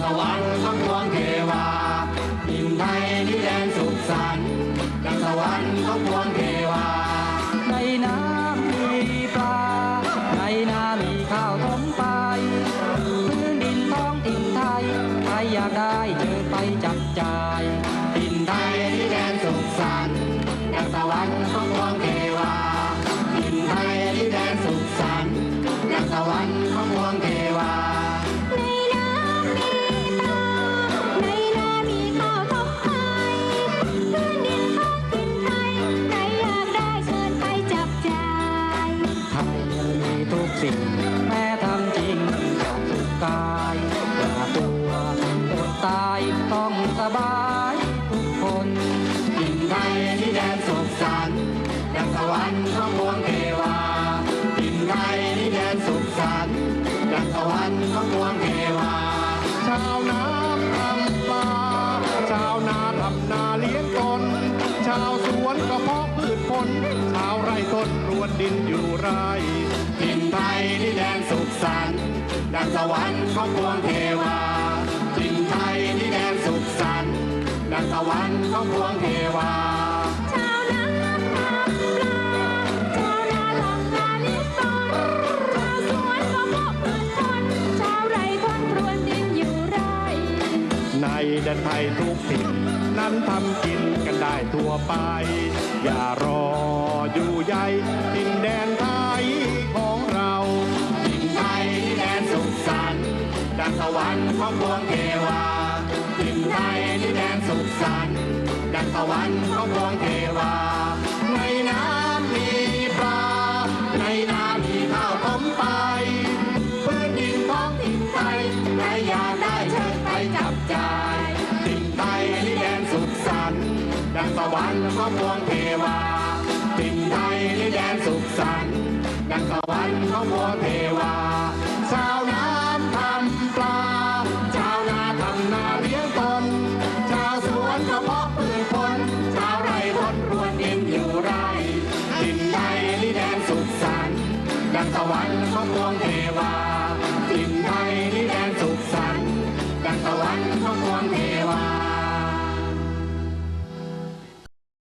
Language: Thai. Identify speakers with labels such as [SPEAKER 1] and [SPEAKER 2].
[SPEAKER 1] สวรรค์ของพวงเทวาถิ่นไทยที่แดนสุขสันต์ดังสวรรค์ของพวงเทวา ในน้ำมีปลา ในนามีข้าวต้มไปพื้นดินท้องถิ่นไทย ใครอยากได้เชิญไปจับจ่ายถิ่นไทยที่แดนสุขสันต์ สิ่งแม้ทำจริงต้องสุขกายอย่ากลัวอดตายต้องสบายทุกคนถิ่นไทยที่แดนสุขสันต์ดังสวรรค์ของพวงเทวาถิ่นไทยที่แดนสุขสันต์ดังสวรรค์ของพวงเทวา
[SPEAKER 2] ชาวนาทำปลาชาวนาทำนาเลี้ยงตน ชาวสวนก็เพาะพืชผลชาวไร่ต้นรวนดินอยู่ไร
[SPEAKER 1] ถิ่นไทยที่แดนสุขสันต์ดังสวรรค์ของพวงเทวาถิ่นไทยที่แดนสุขสันต์ดังสวรรค์ของพวงเทวา
[SPEAKER 3] ชาวนาทำปลาชาวนาทำนาเลี้ยงตนชาวสวนก็เพาะพืชผลชาวไร่คนพรวนดินอยู่ไร
[SPEAKER 2] ในแดนไทยทุกถิ่นนั้นทำกินกันได้ทั่วไป อย่ารออยู่ใยดินแดนไทย
[SPEAKER 1] ดังสวรรค์ของพวงเทวาถิ่นไทยที่แดนสุขสันต์ดังสวรรค์ของพวงเทวา ในน้ำมีปลา ในนามีข้าวต้มไปพื้นดินท้องถิ่นไทยใครอยากได้เชิญไปจับจ่ายถิ่นไทยที่แดนสุขสันต์ดังสวรรค์ของพวงเทวาถิ่นไทยที่แดนสุขสันต์ดังสวรรค์ของพวงเท ดังะวันค์ของดวงเทวาถิ่นไทยนี่แดนสุขสันต์ดังะวันค์ของดวงเทวา